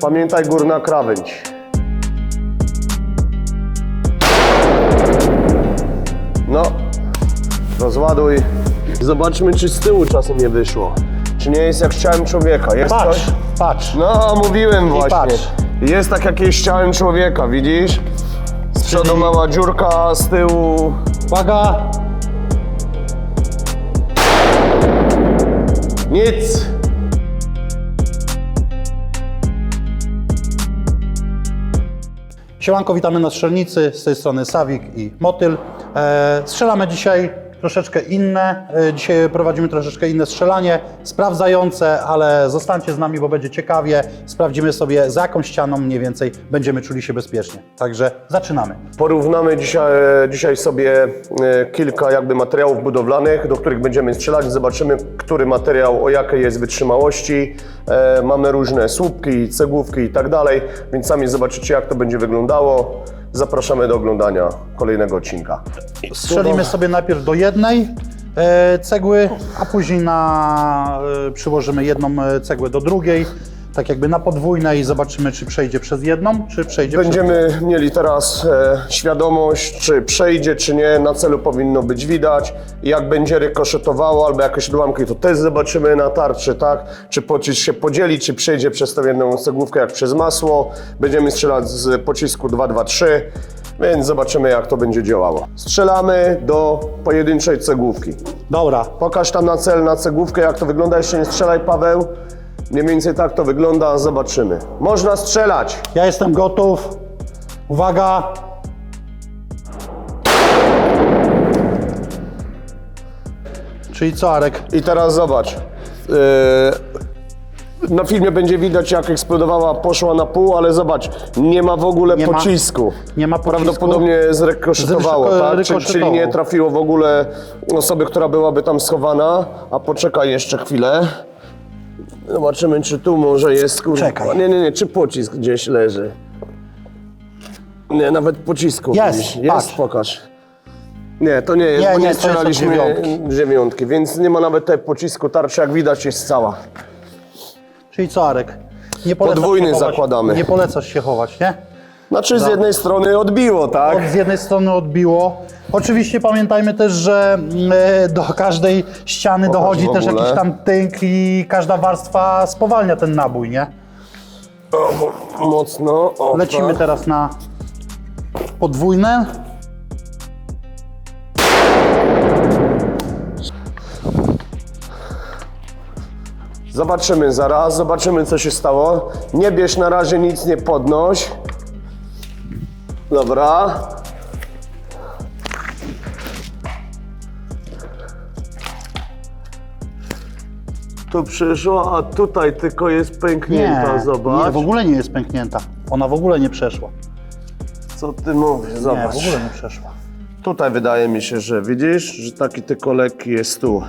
Pamiętaj górna krawędź. No, rozładuj. Zobaczmy, czy z tyłu czasem nie wyszło. Czy nie jest jak chciałem człowieka. Jest Patrz, coś? patrz. No, mówiłem właśnie. patrz. Jest tak jak jest człowieka, widzisz? Z przodu Czyli- mała dziurka, z tyłu... Uwaga. Nic. Siemanko, witamy na strzelnicy. Z tej strony Sawik i Motyl. E, strzelamy dzisiaj troszeczkę inne. E, dzisiaj prowadzimy troszeczkę inne strzelanie, sprawdzające, ale zostańcie z nami, bo będzie ciekawie. Sprawdzimy sobie, za jaką ścianą mniej więcej będziemy czuli się bezpiecznie. Także zaczynamy. Porównamy dzisiaj, dzisiaj sobie e, kilka jakby materiałów budowlanych, do których będziemy strzelać. Zobaczymy, który materiał o jakiej jest wytrzymałości. E, Mamy różne słupki, cegłówki i tak dalej, więc sami zobaczycie, jak to będzie wyglądało. Zapraszamy do oglądania kolejnego odcinka. Strzelimy sobie najpierw do jednej e, cegły, a później na, e, przyłożymy jedną e, cegłę do drugiej, tak jakby na podwójnej i zobaczymy, czy przejdzie przez jedną, czy przejdzie Będziemy mieli teraz e, świadomość, czy przejdzie, czy nie. Na celu powinno być widać. Jak będzie rykoszetowało albo jakieś odłamki, to też zobaczymy na tarczy, tak? Czy pocisk się podzieli, czy przejdzie przez tą jedną cegłówkę jak przez masło. Będziemy strzelać z pocisku 223, więc zobaczymy jak to będzie działało. Strzelamy do pojedynczej cegłówki. przez... Dobra, Pokaż tam na cel, na cegłówkę, jak to wygląda. Jeszcze nie strzelaj, Paweł. Mniej więcej tak to wygląda, zobaczymy. Można strzelać. ja jestem gotów. Uwaga, czyli co Arek? I teraz zobacz. Yy, na filmie będzie widać, jak eksplodowała, poszła na pół, ale zobacz, nie ma w ogóle Nie ma- pocisku. nie ma pocisku. Prawdopodobnie zrekoszetowało, Zreko- tak? Czyli, czyli rykoszetowało. nie trafiło w ogóle osoby, która byłaby tam schowana. A poczekaj jeszcze chwilę. Zobaczymy, czy tu może jest kurwa. Czekaj. Nie, nie, nie, czy pocisk gdzieś leży. Nie, nawet pocisku. Jest, gdzieś. Jest, patrz. pokaż. Nie, to nie jest, Nie, bo nie, nie to od strzelaliśmy dziewiątki. dziewiątki, więc nie ma nawet tej pocisku, tarcza jak widać jest cała. Czyli co Arek? Nie polecasz Podwójny się chować, zakładamy. Nie polecasz się chować, nie? Znaczy z jednej strony odbiło, tak? Od z jednej strony odbiło. Oczywiście pamiętajmy też, że mm, e, do każdej ściany Pokaż dochodzi w też ogóle. jakiś tam tynk i każda warstwa spowalnia ten nabój, nie? O, mo- mocno. O, Lecimy tak. teraz na podwójne. Zobaczymy zaraz, zobaczymy co się stało. Nie bierz na razie nic, nie podnoś. Dobra. Tu przyszło, a tutaj tylko jest Nie, pęknięta, zobacz. nie, w ogóle nie jest pęknięta. Ona w ogóle nie przeszła. Co ty mówisz, Nie, zobacz. w ogóle nie przeszła. Tutaj wydaje mi się, że widzisz, że taki tylko lekki jest tu.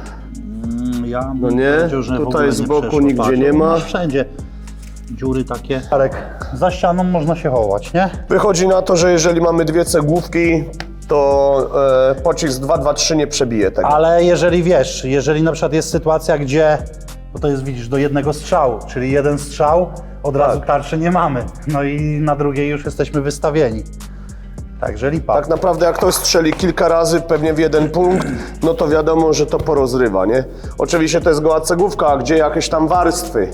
Mm, Ja bym No nie? powiedział, że w Tutaj ogóle z nie boku przeszła. nigdzie Patrz, nie ma. Wszędzie dziury takie. Arek, za ścianą można się chować, nie? Wychodzi na to, że jeżeli mamy dwie cegłówki, to e, pocisk 223 nie przebije tego. Ale jeżeli wiesz, jeżeli na przykład jest sytuacja, gdzie, bo to jest widzisz, do jednego strzału, czyli jeden strzał, od razu tarczy nie mamy. No i na drugiej już jesteśmy wystawieni. Także lipa. Tak naprawdę jak ktoś strzeli kilka razy pewnie w jeden punkt, no to wiadomo, że to porozrywa, nie? Oczywiście to jest goła cegłówka, gdzie jakieś tam warstwy.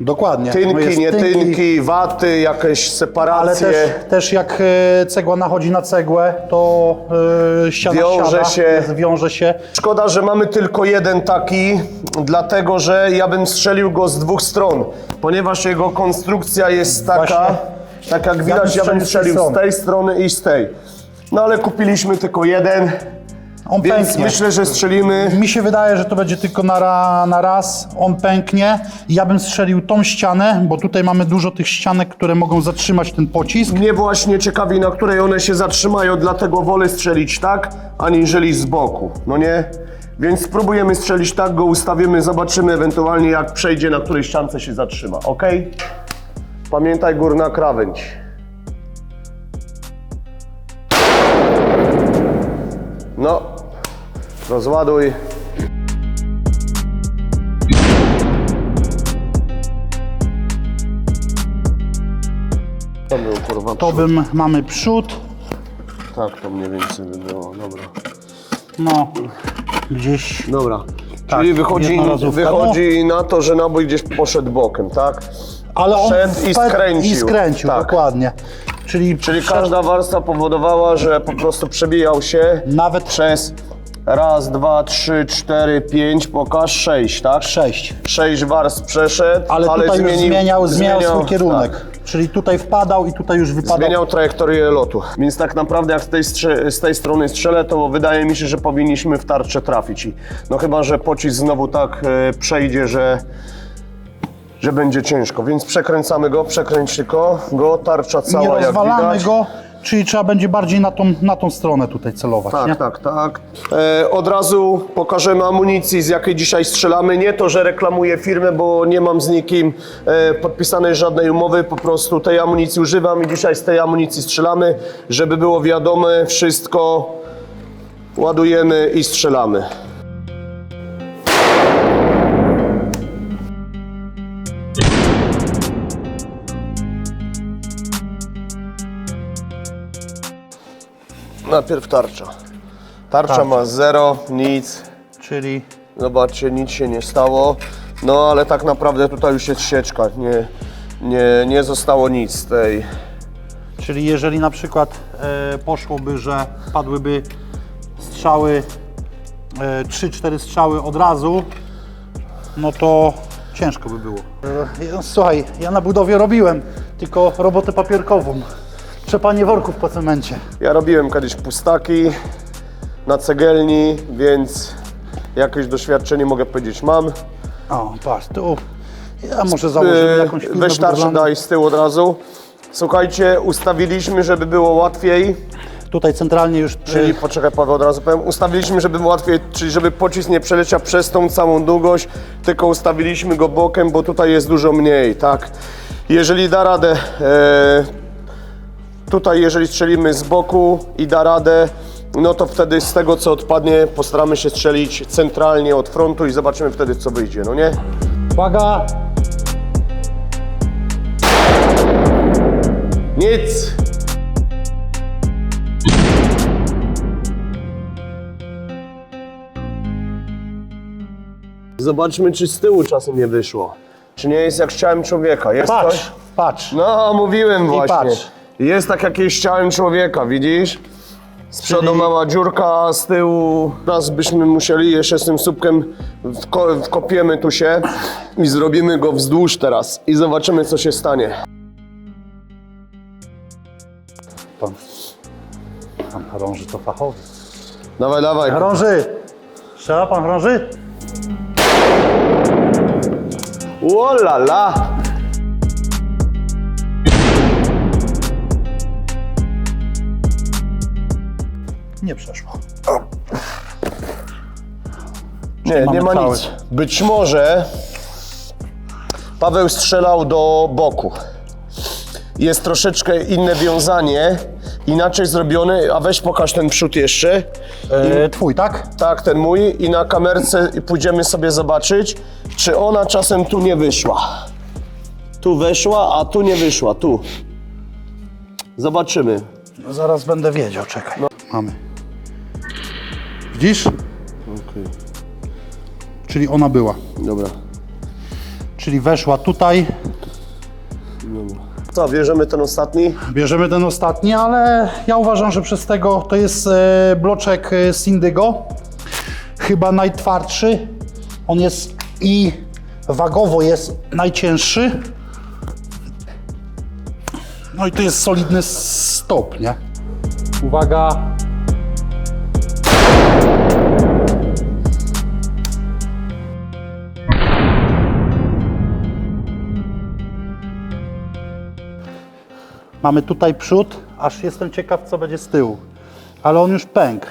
Dokładnie. Tynki, jest nie tynki, tynki, waty, jakieś Ale separacje. też, też jak e, cegła nachodzi na cegłę, to e, ściana Wiąże siada, się. wiąże się. Szkoda, że mamy tylko jeden taki, dlatego że ja bym strzelił go z dwóch stron, ponieważ jego konstrukcja jest taka, Właśnie. tak jak bym widać, ja bym strzelił z tej strzelił z tej strony i z tej. No ale kupiliśmy tylko jeden, On więc pęknie. myślę, że strzelimy. Mi się wydaje, że to będzie tylko na, ra, na raz, on pęknie. Ja bym strzelił tą ścianę, bo tutaj mamy dużo tych ścianek, które mogą zatrzymać ten pocisk. Mnie właśnie ciekawi, na której one się zatrzymają, dlatego wolę strzelić tak, aniżeli z boku, no nie? Więc spróbujemy strzelić tak, go ustawimy, zobaczymy ewentualnie jak przejdzie, na której ściance się zatrzyma, ok? Pamiętaj górna krawędź. No, rozładuj. to był kurwa To przód. bym, mamy przód, Tak, to mniej więcej by było, dobra. no gdzieś Dobra. Tak, Czyli wychodzi, jednorazówka, wychodzi na to, że nabój gdzieś poszedł bokiem, tak? Ale on Wszedł i wpadł skręcił. I skręcił, Tak. dokładnie. Czyli, Czyli każda warstwa powodowała, że po prostu przebijał się Nawet- przez raz, dwa, trzy, cztery, pięć, pokaż sześć, tak? sześć. Sześć warstw przeszedł, Ale, tutaj już zmienił- zmieniał, zmieniał swój tak. kierunek. Czyli tutaj wpadał i tutaj już wypadał. Zmieniał trajektorię lotu. Więc tak naprawdę jak z tej, z tej strony strzelę, to wydaje mi się, że powinniśmy w tarczę trafić. I no chyba, że pocisk znowu tak e, przejdzie, że, że będzie ciężko. Więc przekręcamy go, przekręć tylko go, tarcza cała Nie jak rozwalamy widać. go, czyli trzeba będzie bardziej na tą, na tą stronę tutaj celować. Tak, nie? tak, tak. E, od razu pokażemy amunicji, z jakiej dzisiaj strzelamy. Nie to, że reklamuję firmę, bo nie mam z nikim e, podpisanej żadnej umowy, po prostu tej amunicji używam i dzisiaj z tej amunicji strzelamy, żeby było wiadome, wszystko ładujemy i strzelamy. Najpierw tarcza. Tarcza Tarcza. ma zero, nic. Czyli Zobaczcie, nic się nie stało. No ale tak naprawdę tutaj już jest sieczka. Nie, nie, nie zostało nic z tej. Czyli jeżeli na przykład e, poszłoby, że padłyby strzały, e, 3-4 strzały od razu, no to ciężko by było. E, słuchaj, ja na budowie robiłem tylko robotę papierkową. Trzepanie worków po cemencie. Ja robiłem kiedyś pustaki na cegelni, więc jakieś doświadczenie mogę powiedzieć mam. O, patrz, tu ja może założymy Yy, jakąś firmę Weź tarczę budowlaną. daj z tyłu od razu. Słuchajcie, ustawiliśmy, żeby było łatwiej. Tutaj centralnie już Czyli e, poczekaj Paweł, od razu powiem. Ustawiliśmy, żeby było łatwiej, czyli żeby pocisk nie przeleciał przez tą całą długość, tylko ustawiliśmy go bokiem, bo tutaj jest dużo mniej, tak? Jeżeli da radę, e, tutaj jeżeli strzelimy z boku i da radę, no to wtedy z tego co odpadnie postaramy się strzelić centralnie od frontu i zobaczymy wtedy co wyjdzie, no nie? Uwaga! Nic! Zobaczmy, czy z tyłu czasem nie wyszło. Czy nie jest jak z ciałem człowieka? Jest Patrz, coś? patrz. No, mówiłem właśnie. patrz. Jest tak jakieś ciałem człowieka, widzisz? Z przodu Czyli- mała dziurka, z tyłu raz byśmy musieli jeszcze z tym słupkiem wko wkopiemy tu się i zrobimy go wzdłuż teraz i zobaczymy co się stanie. Pan, pan chorąży to fachowy. Dawaj, dawaj. Chorąży! Strzela pan chorąży? Łola Nie przeszło. Nie, mamy nie ma cały. nic. Być może Paweł strzelał do boku. Jest troszeczkę inne wiązanie, inaczej zrobione, a weź pokaż ten przód jeszcze. E, twój, tak? Tak, ten mój i na kamerce pójdziemy sobie zobaczyć, czy ona czasem tu nie wyszła. Tu weszła, a tu nie wyszła, tu. Zobaczymy. No zaraz będę wiedział, czekaj. Mamy. Widzisz? Czyli ona była. Dobra. Czyli weszła tutaj. Co, bierzemy ten ostatni? Bierzemy ten ostatni, ale ja uważam, że przez tego to jest e, bloczek e, z Indygo. Chyba najtwardszy. On jest i wagowo jest najcięższy. No i to jest solidny stop, nie? Uwaga. Mamy tutaj przód, aż jestem ciekaw, co będzie z tyłu. Ale on już pękł.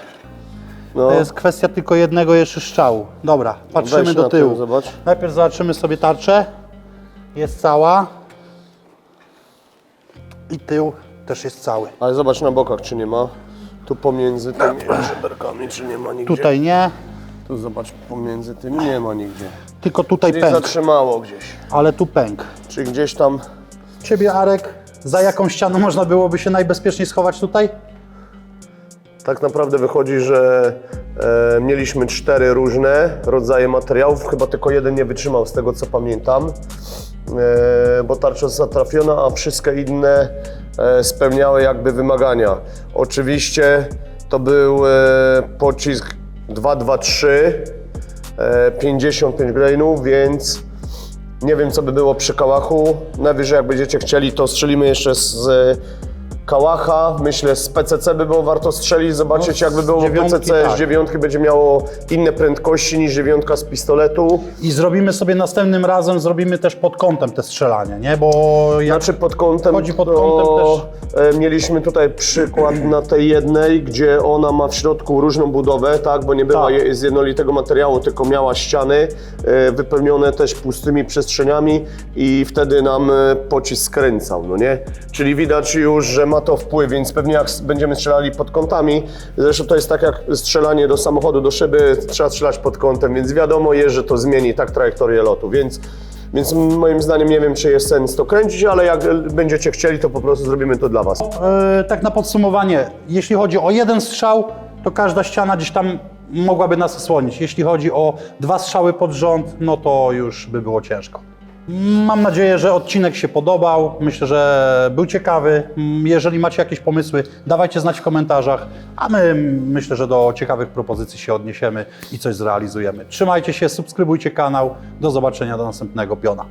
No. To jest kwestia tylko jednego jeszcze strzału. Dobra, patrzymy Weź do na tyłu. tył, zobacz. Najpierw zobaczymy sobie tarczę. Jest cała. I tył też jest cały. Ale zobacz na bokach, czy nie ma. Tu pomiędzy tymi żeberkami, czy nie ma nigdzie. Tutaj nie, Tu zobacz, pomiędzy tymi nie ma nigdzie. tylko tutaj Gdzieś pęk. zatrzymało gdzieś. Ale tu pęk. Czy gdzieś tam... Ciebie, Arek, za jaką ścianą można byłoby się najbezpieczniej schować tutaj? Tak naprawdę wychodzi, że e, mieliśmy cztery różne rodzaje materiałów, chyba tylko jeden nie wytrzymał z tego co pamiętam, e, bo tarcza została a wszystkie inne e, spełniały jakby wymagania. Oczywiście to był e, pocisk 223, e, 55 grainów, więc nie wiem co by było przy kałachu. Najwyżej jak będziecie chcieli to strzelimy jeszcze z kałacha. Myślę z PCC by było warto strzelić, zobaczyć No, jakby z było bo dziewiątki, PCC tak. z dziewiątki będzie miało inne prędkości niż dziewiątka z pistoletu. I zrobimy sobie następnym razem, zrobimy też pod kątem te strzelanie, nie? Bo jak Znaczy pod kątem, Chodzi pod kątem e, mieliśmy tutaj przykład na tej jednej, gdzie ona ma w środku różną budowę, tak, bo nie była Tak. je- z jednolitego materiału, tylko miała ściany e, wypełnione też pustymi przestrzeniami i wtedy nam e, pocisk skręcał, no nie? Czyli widać już, że ma to wpływ, więc pewnie jak będziemy strzelali pod kątami, zresztą to jest tak jak strzelanie do samochodu, do szyby, trzeba strzelać pod kątem, więc wiadomo jest, że to zmieni tak trajektorię lotu, więc więc moim zdaniem nie wiem, czy jest sens to kręcić, ale jak będziecie chcieli, to po prostu zrobimy to dla Was. e, tak na podsumowanie, jeśli chodzi o jeden strzał, to każda ściana gdzieś tam mogłaby nas osłonić. Jeśli chodzi o dwa strzały pod rząd, no to już by było ciężko. Mam nadzieję, że odcinek się podobał. Myślę, że był ciekawy. Mm, Jeżeli macie jakieś pomysły, dawajcie znać w komentarzach, a my myślę, że do ciekawych propozycji się odniesiemy i coś zrealizujemy. Trzymajcie się, subskrybujcie kanał. Do zobaczenia do następnego piona.